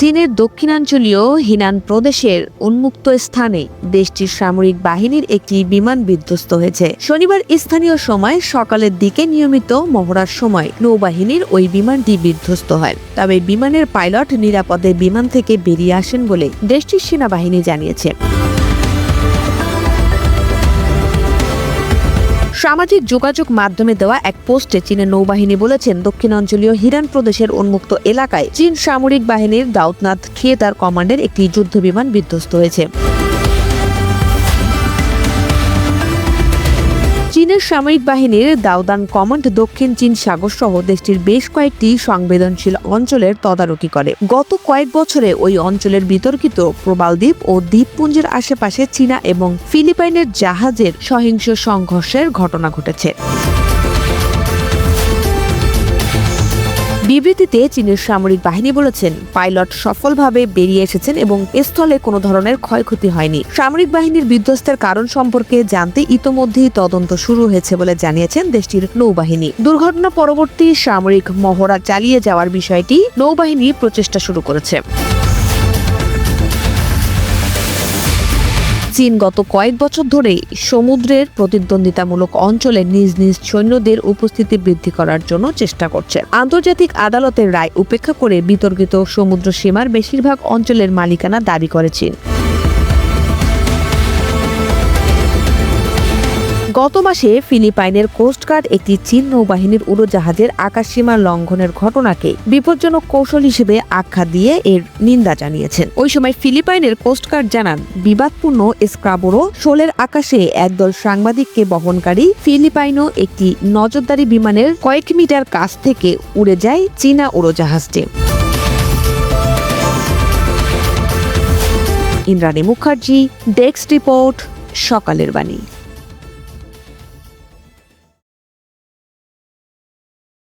চীনের দক্ষিণাঞ্চলীয় হিনান প্রদেশের উন্মুক্ত স্থানে দেশটির সামরিক বাহিনীর একটি বিমান বিধ্বস্ত হয়েছে। শনিবার স্থানীয় সময় সকালের দিকে নিয়মিত মহড়ার সময় নৌবাহিনীর ওই বিমানটি বিধ্বস্ত হয়। তবে বিমানের পাইলট নিরাপদে বিমান থেকে বেরিয়ে আসেন বলে দেশটির সেনাবাহিনী জানিয়েছে। সামাজিক যোগাযোগ মাধ্যমে দেওয়া এক পোস্টে চীনের নৌবাহিনী বলেছেন, দক্ষিণাঞ্চলীয় হিরান প্রদেশের উন্মুক্ত এলাকায় চীন সামরিক বাহিনীর দাউদনাথ থিয়েটার কমান্ডের একটি যুদ্ধ বিমান বিধ্বস্ত হয়েছে। চীনের সামরিক বাহিনীর দাউদান কমান্ড দক্ষিণ চীন সাগর সহ দেশটির বেশ কয়েকটি সংবেদনশীল অঞ্চলের তদারকি করে। গত কয়েক বছরে ওই অঞ্চলের বিতর্কিত প্রবাল দ্বীপ ও দ্বীপপুঞ্জের আশেপাশে চীনা এবং ফিলিপাইনের জাহাজের সহিংস সংঘর্ষের ঘটনা ঘটেছে। বিবৃতিতে চীনের সামরিক বাহিনী বলেছেন, পাইলট সফলভাবে বেরিয়ে এসেছেন এবং স্থলে কোনো ধরনের ক্ষয়ক্ষতি হয়নি। সামরিক বাহিনীর বিধ্বস্তের কারণ সম্পর্কে জানতে ইতোমধ্যেই তদন্ত শুরু হয়েছে বলে জানিয়েছেন দেশটির নৌবাহিনী। দুর্ঘটনা পরবর্তী সামরিক মহড়া চালিয়ে যাওয়ার বিষয়টি নৌবাহিনী প্রচেষ্টা শুরু করেছে। চীন গত কয়েক বছর ধরে সমুদ্রের প্রতিদ্বন্দ্বিতামূলক অঞ্চলে নিজ নিজ সৈন্যদের উপস্থিতি বৃদ্ধি করার জন্য চেষ্টা করছে। আন্তর্জাতিক আদালতের রায় উপেক্ষা করে বিতর্কিত সমুদ্র সীমার বেশিরভাগ অঞ্চলের মালিকানা দাবি করে চীন গত মাসে ফিলিপাইনের কোস্টগার্ড একটি চীন নৌবাহিনীর উড়োজাহাজের আকাশসীমা লঙ্ঘনের ঘটনাকে বিপজ্জনক কৌশল হিসেবে আখ্যা দিয়ে এর নিন্দা জানিয়েছেন। ওই সময় ফিলিপাইনের কোস্টগার্ড জানান, বিবাদপূর্ণ স্ক্রাবোরো শোলের আকাশে একদল সাংবাদিককে বহনকারী ফিলিপাইনো একটি নজরদারি বিমানের কয়েক মিটার কাছ থেকে উড়ে যায় চীনা উড়োজাহাজটি। Indrani Mukherjee, desk report, Sakaler Bani.